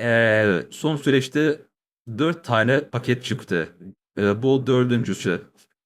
Ee, son süreçte dört tane paket çıktı. Ee, bu dördüncüsü.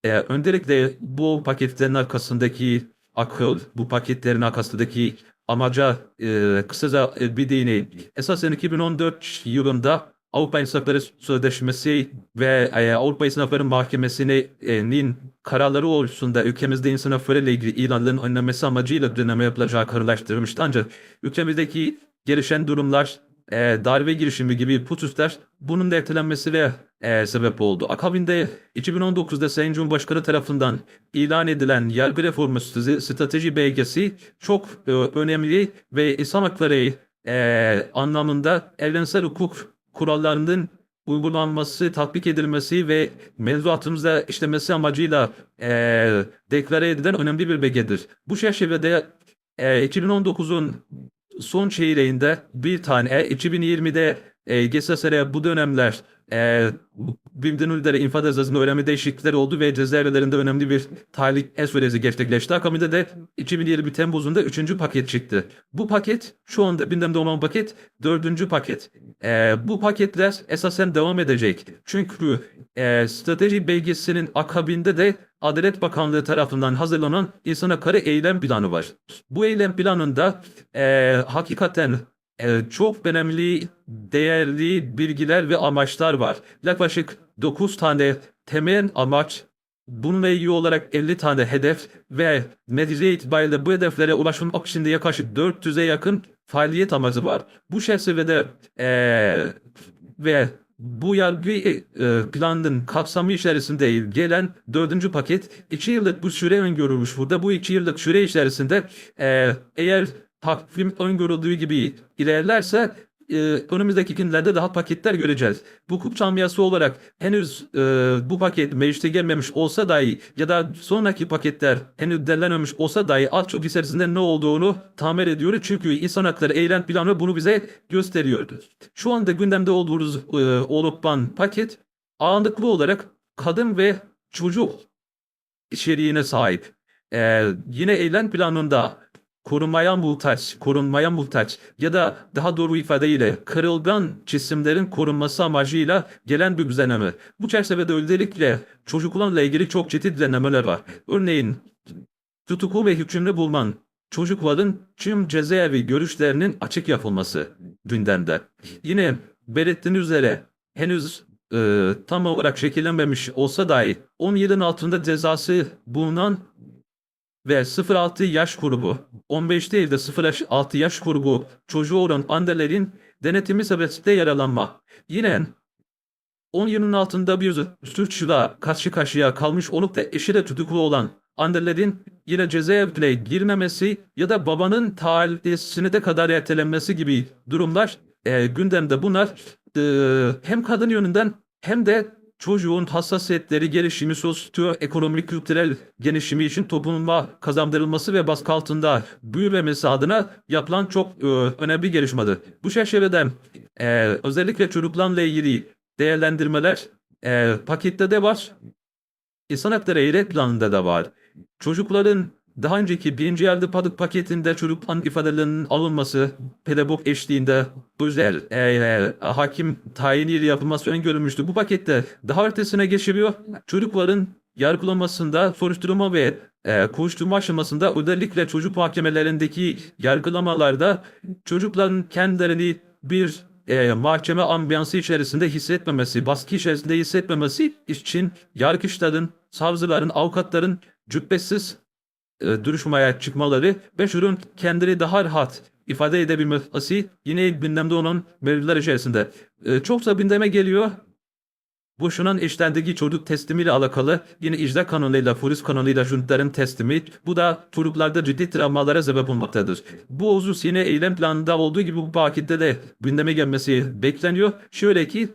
Ee, öncelikle bu paketlerin arkasındaki akıl, bu paketlerin arkasındaki amaca e, kısaca e, bir değineyim. Esasen 2014 yılında Avrupa İnsan Hakları Sözleşmesi ve e, Avrupa İnsan Mahkemesi'nin kararları oluşunda ülkemizde insan ile ilgili ilanların önlenmesi amacıyla döneme yapılacağı kararlaştırılmıştı. Ancak ülkemizdeki gelişen durumlar, e, darbe girişimi gibi hususlar bunun da ertelenmesine e, sebep oldu. Akabinde 2019'da Sayın Cumhurbaşkanı tarafından ilan edilen yargı reformu st- strateji belgesi çok e, önemli ve insan hakları e, anlamında evrensel hukuk kurallarının uygulanması, tatbik edilmesi ve mevzuatımızda işlemesi amacıyla e, deklare edilen önemli bir belgedir. Bu çerçevede e, 2019'un son çeyreğinde bir tane, 2020'de e, GSSR'e bu dönemler e, bildiğiniz üzere infaz cezasında önemli değişiklikler oldu ve cezaevlerinde önemli bir tahrik es süreci gerçekleşti. Akabinde de 2021 Temmuz'unda 3. paket çıktı. Bu paket şu anda gündemde olan paket 4. paket. E, bu paketler esasen devam edecek. Çünkü e, strateji belgesinin akabinde de Adalet Bakanlığı tarafından hazırlanan insan hakları eylem planı var. Bu eylem planında e, hakikaten çok önemli, değerli bilgiler ve amaçlar var. Yaklaşık 9 tane temel amaç, bununla ilgili olarak 50 tane hedef ve netice itibariyle bu hedeflere ulaşmak için de yaklaşık 400'e yakın faaliyet amacı var. Bu çerçevede e, ve bu yargı e, planının kapsamı içerisinde gelen dördüncü paket iki yıllık bu süre öngörülmüş burada. Bu iki yıllık süre içerisinde e, eğer takvim öngörüldüğü gibi ilerlerse e, önümüzdeki günlerde daha paketler göreceğiz. Bu hukuk camiası olarak henüz e, bu paket meclise gelmemiş olsa dahi ya da sonraki paketler henüz derlenmemiş olsa dahi az çok içerisinde ne olduğunu tahmin ediyoruz. Çünkü insan hakları eylem planı bunu bize gösteriyordu. Şu anda gündemde olduğumuz e, olup paket ağırlıklı olarak kadın ve çocuk içeriğine sahip. E, yine eylem planında korunmaya muhtaç, korunmaya muhtaç ya da daha doğru ifadeyle kırılgan cisimlerin korunması amacıyla gelen bir düzenleme. Bu çerçevede özellikle çocuklarla ilgili çok ciddi düzenlemeler var. Örneğin tutuklu ve hükümlü bulunan çocukların tüm cezaevi görüşlerinin açık yapılması gündemde. Yine belirttiğiniz üzere henüz e, tam olarak şekillenmemiş olsa dahi 10 yılın altında cezası bulunan ve 0-6 yaş grubu, 15 değil de 0-6 yaş grubu çocuğu olan annelerin denetimi sebebiyle yaralanma. Yine 10 yılın altında bir suçla karşı karşıya kalmış olup da eşi de tutuklu olan annelerin yine cezaevine girmemesi ya da babanın tahliyesine de kadar ertelenmesi gibi durumlar e, gündemde bunlar e, hem kadın yönünden hem de çocuğun hassasiyetleri gelişimi, sosyoekonomik kültürel gelişimi için topluma kazandırılması ve baskı altında büyümemesi adına yapılan çok e, önemli gelişmedir. Bu çerçevede e, özellikle çocuklarla ilgili değerlendirmeler e, pakette de var. İnsan hakları eylem planında da var. Çocukların daha önceki birinci yargı padık paketinde çocukların ifadelerinin alınması, pedagog eşliğinde özel e, hakim tayiniyle yapılması öngörülmüştü. Bu pakette daha ötesine geçiliyor. Çocukların yargılamasında, soruşturma ve e, kovuşturma aşamasında özellikle çocuk mahkemelerindeki yargılamalarda çocukların kendilerini bir e, mahkeme ambiyansı içerisinde hissetmemesi, baskı içerisinde hissetmemesi için yargıçların, savcıların, avukatların cübbesiz duruşmaya çıkmaları ve şunun kendini daha rahat ifade edebilmesi yine gündemde olan mevzular içerisinde. E, çoksa gündeme geliyor. Bu şunun işlendeki çocuk teslimiyle alakalı yine icra kanunuyla, polis kanunuyla çocukların teslimi. Bu da çocuklarda ciddi travmalara sebep olmaktadır. Bu husus yine eylem planında olduğu gibi bu pakette de gündeme gelmesi bekleniyor. Şöyle ki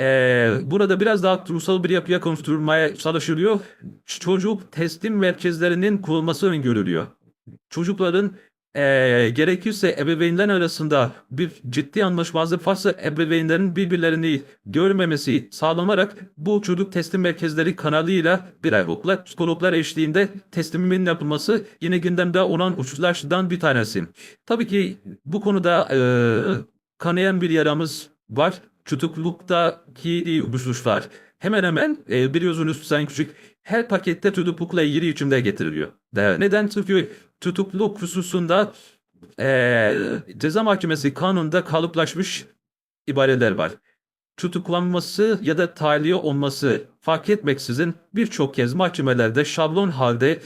ee, burada biraz daha ruhsal bir yapıya konuşturmaya çalışılıyor. Çocuk teslim merkezlerinin kurulması öngörülüyor. Çocukların ee, gerekirse ebeveynler arasında bir ciddi anlaşmazlık varsa ebeveynlerin birbirlerini görmemesi sağlanarak bu çocuk teslim merkezleri kanalıyla birer okula psikologlar eşliğinde teslimimin yapılması yine gündemde olan uçuşlardan bir tanesi. Tabii ki bu konuda ee, kanayan bir yaramız var. Tutukluluktaki hususlar. Hemen hemen e, biliyorsunuz Sayın Küçük her pakette tutuklukla ilgili hükümler getiriliyor. De- Neden? Çünkü tutukluluk hususunda e, ceza mahkemesi kanununda kalıplaşmış ibareler var. Tutuklanması ya da tahliye olması fark etmeksizin birçok kez mahkemelerde şablon halde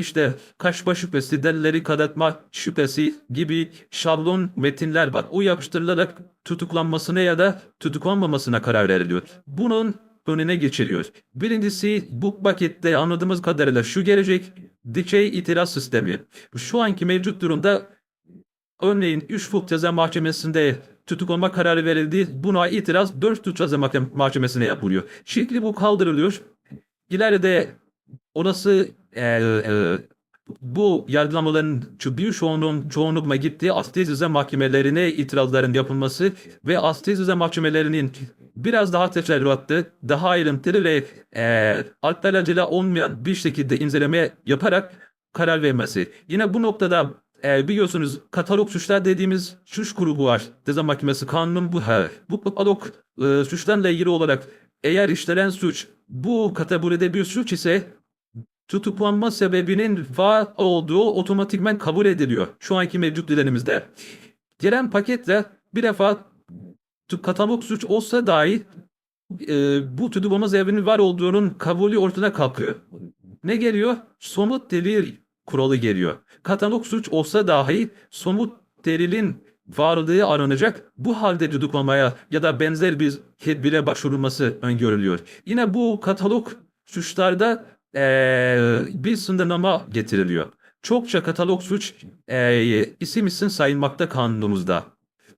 işte kaçma şüphesi, delilleri kanıtma şüphesi gibi şablon metinler var. O yapıştırılarak tutuklanmasına ya da tutuklanmamasına karar veriliyor. Bunun önüne geçiliyor. Birincisi bu pakette anladığımız kadarıyla şu gelecek dikey itiraz sistemi. Şu anki mevcut durumda örneğin 3 Hukuk Ceza Mahkemesi'nde tutuklanma kararı verildi. Buna itiraz 4 Hukuk Ceza Mahkem- Mahkemesi'ne yapılıyor. Şimdi bu kaldırılıyor. İleride orası e, e, bu yargılamaların bir çoğunluğun çoğunlukla gittiği asli ceza mahkemelerine itirazların yapılması ve asli ceza mahkemelerinin biraz daha teferruatlı, daha ayrıntılı ve e, alelacele olmayan bir şekilde inceleme yaparak karar vermesi. Yine bu noktada e, biliyorsunuz katalog suçlar dediğimiz suç grubu var. Ceza Mahkemesi kanunun bu. Ha. Bu katalog e, suçlarla ilgili olarak eğer işlenen suç bu kategoride bir suç ise tutuklanma sebebinin var olduğu otomatikmen kabul ediliyor. Şu anki mevcut düzenimizde. Gelen paketle bir defa katalog suç olsa dahi e, bu tutuklanma sebebinin var olduğunun kabulü ortadan kalkıyor. Ne geliyor? Somut delil kuralı geliyor. Katalog suç olsa dahi somut delilin varlığı aranacak. Bu halde tutuklamaya ya da benzer bir tedbire başvurulması öngörülüyor. Yine bu katalog suçlarda eee, bir sınırlama getiriliyor. Çokça katalog suç eee, isim isim sayılmakta kanunumuzda.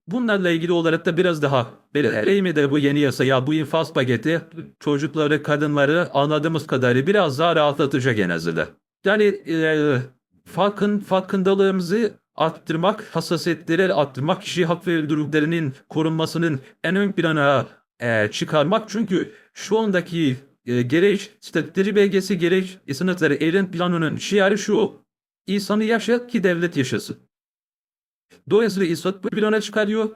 Bunlarla ilgili olarak da biraz daha belirleyeyim de bu yeni yasa ya bu infaz paketi çocukları, kadınları anladığımız kadarıyla biraz daha rahatlatacak en azından. Yani eee farkın farkındalığımızı arttırmak, hassasiyetleri arttırmak, kişi hak ve özgürlüklerinin korunmasının en ön plana eee, çıkarmak. Çünkü şu andaki eee gereç, statüleri belgesi gereç, sınıfları eylem planının şiarı şu. İnsanı yaşa ki devlet yaşasın. Dolayısıyla insan bu plana çıkarıyor.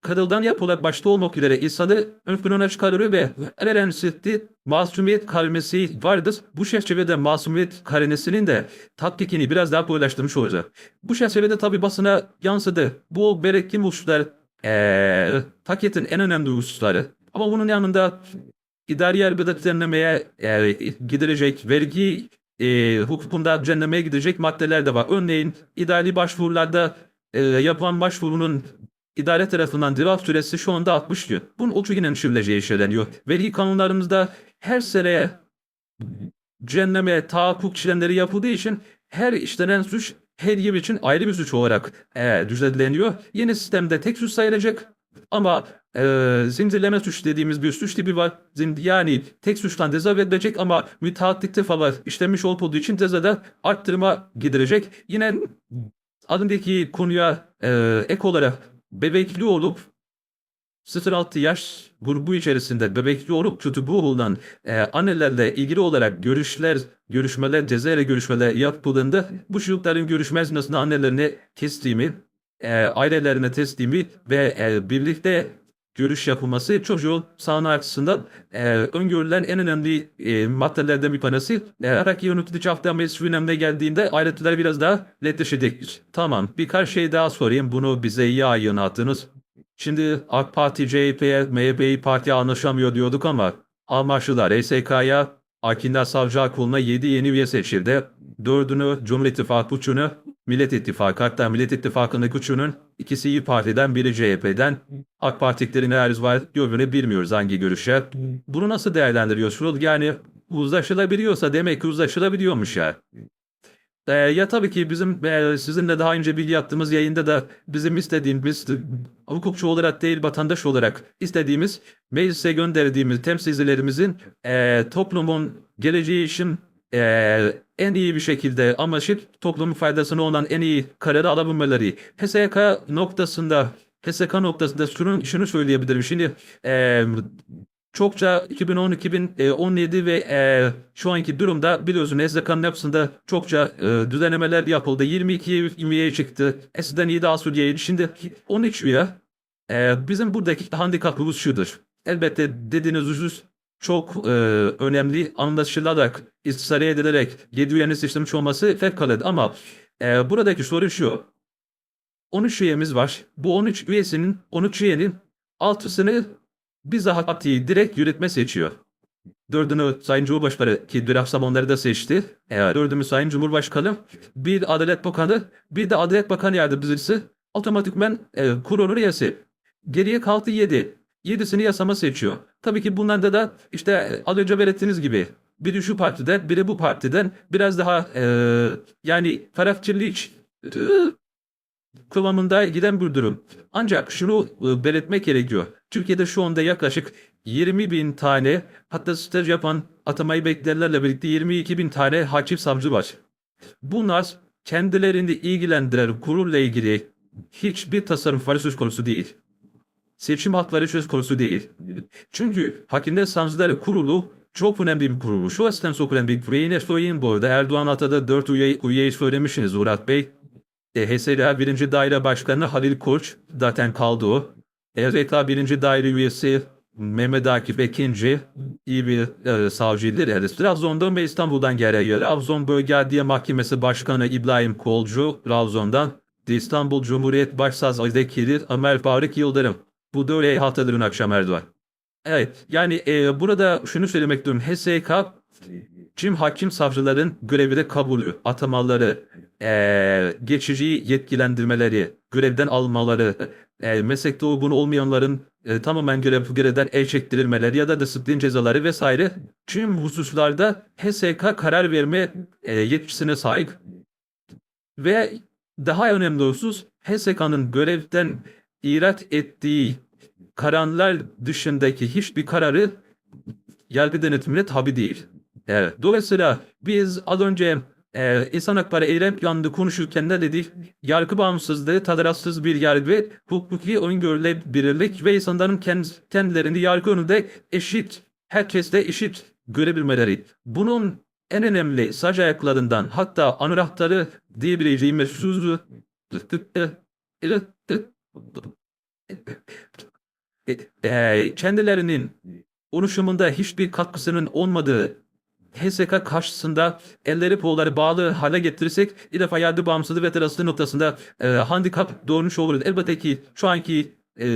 Kadıldan yapılan başta olmak üzere insanı ön plana çıkarıyor ve en önemlisi masumiyet karinesi vardır. Bu çerçevede masumiyet karinesinin de tatbikini biraz daha kolaylaştırmış olacak. Bu çerçevede tabi basına yansıdı. Bu berekim hususlar eee paketin en önemli hususları. Ama bunun yanında idari yargıda düzenlemeye eee, gidilecek vergi eee hukukunda düzenlemeye gidecek maddeler de var. Örneğin idari başvurularda eee, yapılan başvurunun idare tarafından draft süresi şu anda 60 gün. Bunun oturginen sürüleceği söyleniyor. Vergi kanunlarımızda her seneye düzenleme, tahakkuk işlemleri yapıldığı için her işlenen suç her yıl için ayrı bir suç olarak e, düzenleniyor. Yeni sistemde tek suç sayılacak ama e, zincirleme suç dediğimiz bir suç tipi var. Zin- Yani tek suçtan ceza verilecek ama müteahhitlikte falan işlenmiş olduğu için cezada arttırma gidirecek. Yine adındaki konuya e, ek olarak bebekli olup 0-6 yaş grubu içerisinde bebekli olup tutubu olan e, annelerle ilgili olarak görüşler, görüşmeler, cezayla görüşmeler yapıldığında bu çocukların görüşme esnasında annelerine teslimi, e, ailelerine teslimi ve e, birlikte görüş yapılması çocuğun sağlığı açısından e, öngörülen en önemli e, maddelerden bir tanesi. E, Araki yönetici hafta meclis gündemine geldiğinde ayrıntılar biraz daha netleşecektir. Tamam birkaç şey daha sorayım bunu bize iyi aydınlattınız. Şimdi AK Parti, CHP'ye, MHP'yi partiye anlaşamıyor diyorduk ama anlaştılar. SK'ya Akindar Savcı Kurulu'na 7 yeni üye seçildi. Dördünü Cumhur İttifakı üçünü Millet İttifakı hatta Millet İttifakı'ndaki üçünün ikisi İYİ Parti'den biri CHP'den AK Parti'lerin henüz var öbürünü bilmiyoruz hangi görüşe. Bunu nasıl değerlendiriyorsunuz? Yani uzlaşılabiliyorsa demek ki uzlaşılabiliyormuş ya. Ee, ya tabii ki bizim e, sizinle daha önce bilgi yaptığımız yayında da bizim istediğimiz e, hukukçu olarak değil vatandaş olarak istediğimiz meclise gönderdiğimiz temsilcilerimizin e, toplumun geleceği için e, en iyi bir şekilde amaçlayıp toplumun faydasına olan en iyi kararı alabilmeleri. HSK noktasında HSK noktasında şunu, şunu söyleyebilirim. Şimdi e, çokça 2010-2017 ve e, şu anki durumda biliyorsun SDK'nın yapısında çokça e, düzenlemeler yapıldı. 22 üyeye çıktı. Eskiden 7 Asudiye'ydi. Şimdi 13 üye. E, bizim buradaki handikapımız şudur. Elbette dediğiniz husus çok e, önemli anlaşılarak, istişare edilerek 7 üyeniz işlemiş olması fevkalade ama e, buradaki soru şu. 13 üyemiz var. Bu 13 üyesinin 13 üyenin altısını bizatihi direkt yürütme seçiyor. Dördünü Sayın Cumhurbaşkanı ki dün onları da seçti. Evet. Dördümü Sayın Cumhurbaşkanı, bir Adalet Bakanı, bir de Adalet Bakanı yardımcısı otomatikmen e, kurulur üyesi. Geriye kaldı 7. Yedisini yasama seçiyor. Tabii ki bunlarda da işte az önce belirttiğiniz gibi biri şu partiden, biri bu partiden biraz daha e, yani tarafçılık e, kıvamında giden bir durum. Ancak şunu e, belirtmek gerekiyor. Türkiye'de şu anda yaklaşık 20 bin tane hatta staj yapan atamayı bekleyenlerle birlikte 22 bin tane hakim savcı var. Bunlar kendilerini ilgilendiren kurulla ilgili hiçbir tasarrufları söz konusu değil. Seçim hakları söz konusu değil. Çünkü Hakimler Savcıları Kurulu çok önemli bir kurulu. Şu açıdan çok önemli bir kurulu. Yine söyleyeyim bu arada. Erdoğan Ata'da 4 üye, üyeyi söylemişsiniz Murat Bey. E, HSDA 1. Daire Başkanı Halil Koç zaten kaldı o. EZK 1. Daire üyesi Mehmet Akif Ekinci iyi bir e, savcıdır. Yani Trabzon'dan ve İstanbul'dan geliyor. Trabzon Bölge Adliye Mahkemesi Başkanı İbrahim Kolcu Trabzon'dan. İstanbul Cumhuriyet Başsavcısı Vekili Ömer Faruk Yıldırım. Bu da öyle hatırladın akşam Erdoğan. Evet yani e, burada şunu söylemek istiyorum. HSK tüm hakim savcıların görevi de kabulü, atamaları, e, geçici yetkilendirmeleri, görevden almaları, e, meslekte uygun olmayanların e, tamamen görev görevden el çektirilmeleri ya da disiplin cezaları vesaire tüm hususlarda HSK karar verme e, yetkisine sahip ve daha önemli husus HSK'nın görevden irat ettiği kararlar dışındaki hiçbir kararı yargı denetimine tabi değil. Evet. Dolayısıyla biz az önce e, insan hakları eylem planında konuşurken ne dedik? Yargı bağımsızlığı, tadaratsız bir yargı, hukuki öngörülebilirlik ve insanların kend- kendilerini yargı önünde eşit, herkesle eşit görebilmeleri. Bunun en önemli sac ayaklarından hatta anahtarı diyebileceğimiz sözü e, kendilerinin oluşumunda hiçbir katkısının olmadığı HSK karşısında elleri kolları bağlı hale getirirsek bir defa yargı bağımsızlığı ve teraslı noktasında e, handikap doğurmuş oluruz. Elbette ki şu anki e,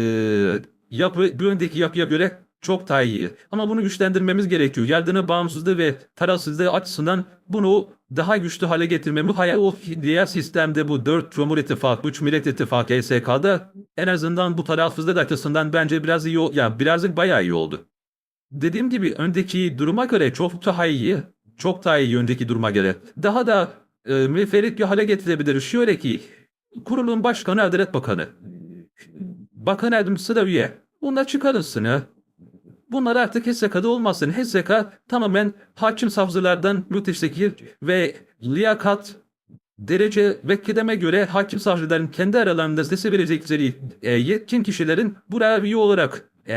yapı bir önceki yapıya göre çok daha iyi. Ama bunu güçlendirmemiz gerekiyor. Yargının bağımsızlığı ve tarafsızlığı açısından bunu daha güçlü hale getirmemiz. Hayal o diğer sistemde bu 4 Cumhur İttifakı, 3 Millet İttifakı, HSK'da en azından bu tarafsızlık açısından bence biraz iyi, o- ya birazcık bayağı iyi oldu. Dediğim gibi öndeki duruma göre çok daha iyi. Çok daha iyi öndeki duruma göre. Daha da e, müferit hale getirebiliriz. Şöyle ki kurulun başkanı Adalet Bakanı. Bakan yardımcısı da üye. Bunlar çıkarırsın ha. Bunlar artık HSK'da olmasın. HSK tamamen hakim savcılardan müteşekkir ve liyakat derece ve kıdeme göre hakim savcıların kendi aralarında seçebilecekleri e, yetkin kişilerin buraya üye olarak e,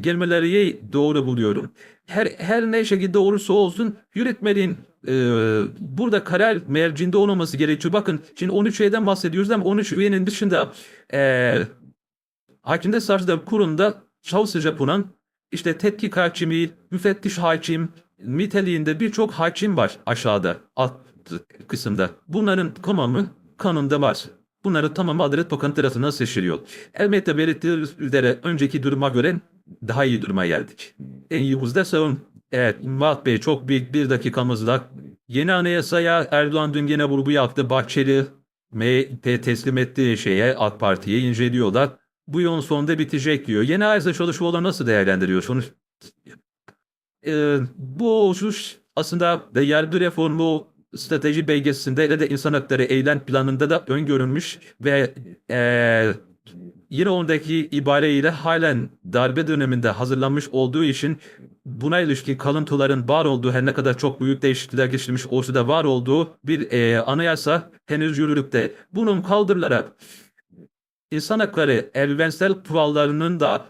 gelmeleri doğru buluyorum. Her, her ne şekilde olursa olsun yönetmenin e, burada karar mercinde olmaması gerekiyor. Bakın şimdi 13 üyeden bahsediyoruz ama 13 üyenin dışında e, Hakimde Savcılar Kurulu'nda çalışacak yapılan işte tetkik hakimi, müfettiş hakim niteliğinde birçok hakim var aşağıda alt kısımda. Bunların tamamı kanunda var. Bunların tamamı Adalet Bakanı tarafından seçiliyor. Elbette belirttiğiniz üzere önceki duruma göre daha iyi duruma geldik. En iyi hızda savun. Evet Murat Bey çok büyük bir dakikamız var. Yeni anayasaya Erdoğan dün gene vurgu yaptı. Bahçeli MHP teslim ettiği şeye AK Parti'ye inceliyorlar. Bu yılın sonunda bitecek diyor. Yeni anayasa çalışmaları nasıl değerlendiriyorsunuz? Ee, bu husus aslında da yargı reformu strateji belgesinde de, insan hakları eylem planında da öngörülmüş ve eee yine ondaki ibareyle halen darbe döneminde hazırlanmış olduğu için buna ilişkin kalıntıların var olduğu her ne kadar çok büyük değişiklikler geçirmiş olsa da var olduğu bir eee, anayasa henüz yürürlükte. Bunun kaldırılarak insan hakları evrensel kurallarının da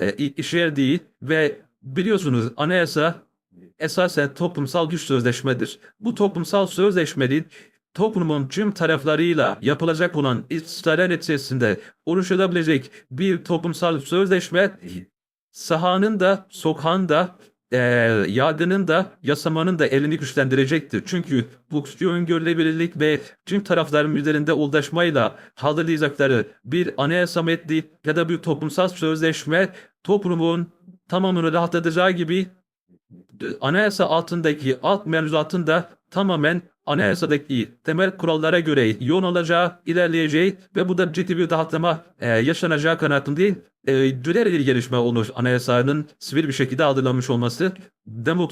e, içerdiği ve biliyorsunuz anayasa esasen toplumsal güç sözleşmedir. Bu toplumsal sözleşmenin toplumun tüm taraflarıyla yapılacak olan istişareler neticesinde oluşabilecek bir toplumsal sözleşme sahanın da sokağın da eee yargının da yasamanın da elini güçlendirecektir. Çünkü bu öngörülebilirlik ve tüm tarafların üzerinde uzlaşmayla hazırlayacakları bir anayasa metni ya da bir toplumsal sözleşme toplumun tamamını rahatlatacağı gibi anayasa altındaki alt mevzuatın da tamamen anayasadaki temel kurallara göre yoğun olacağı, ilerleyeceği ve bu da ciddi bir rahatlama e, yaşanacağı kanaatindeyim. E, bir gelişme olmuş anayasanın sivil bir şekilde hazırlanmış olması. Demok